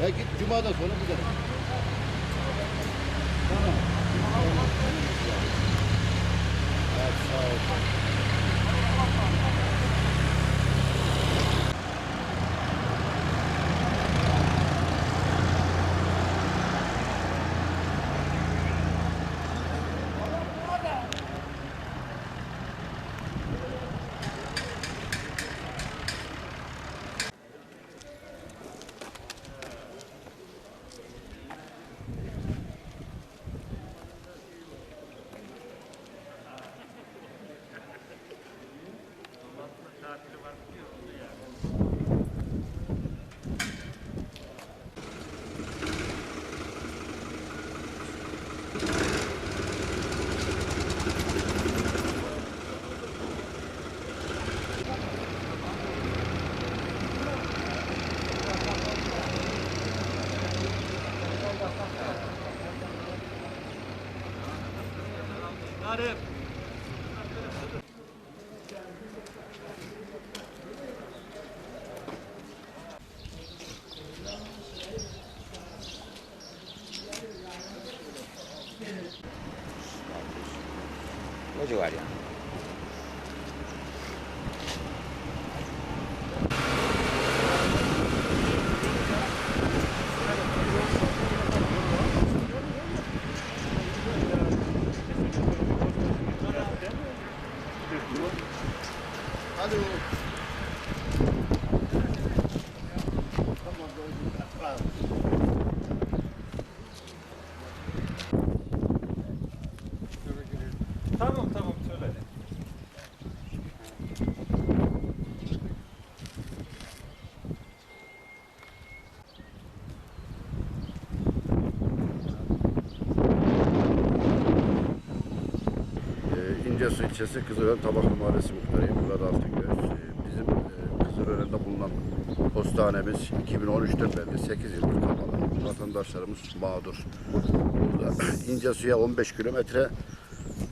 Ya git Cuma'dan sonra gidelim. Tamam. Evet, sağ ol. Got it. Yani. Hadi İncesu ilçesi Kızılören Tabaklı Mahallesi muhtarıyım. Murat Altıngöz. Ee, bizim e, Kızılören'de bulunan postanemiz 2013'ten beri 8 yıldır kapalı. Vatandaşlarımız mağdur. Burada İncesu'ya 15 kilometre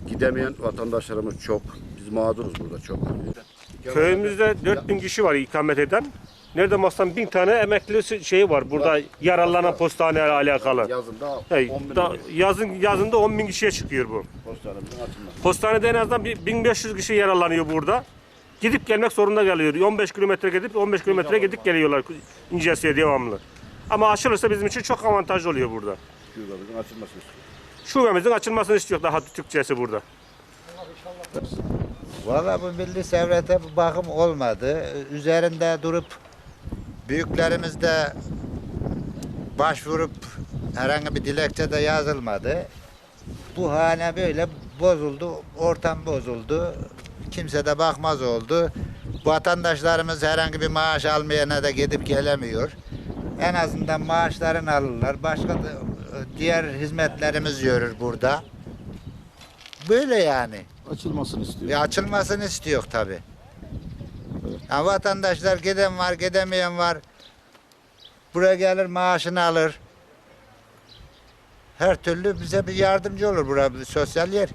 gidemeyen vatandaşlarımız çok. Biz mağduruz burada çok. Köyümüzde 4000 kişi var ikamet eden. Nerede baksan bin tane emekli şeyi var burada Var. yararlanan postane ile alakalı. Yazında Hey, 10 bin da, yazın yazında 10 bin kişiye çıkıyor bu. açılması. Postanede en azından bir 1500 kişi yararlanıyor burada. Gidip gelmek zorunda kalıyor. 15 kilometre gidip 15 kilometre gidip geliyorlar İncesu'ya devamlı. Ama açılırsa bizim için çok avantajlı oluyor burada. Şubemizin açılması istiyoruz. Şubemizin açılmasını istiyor daha Türkçesi burada. Valla bu milli servete bir bakım olmadı. Üzerinde durup büyüklerimiz de başvurup herhangi bir dilekçe de yazılmadı. Bu hane böyle bozuldu, ortam bozuldu. Kimse de bakmaz oldu. Vatandaşlarımız herhangi bir maaş almayana da gidip gelemiyor. En azından maaşlarını alırlar. Başka da, diğer hizmetlerimiz görür burada. Böyle yani. Açılmasını istiyoruz. Ya açılmasını istiyor tabi. Ya vatandaşlar giden var, gidemeyen var. Buraya gelir maaşını alır. Her türlü bize bir yardımcı olur bura bir sosyal yer.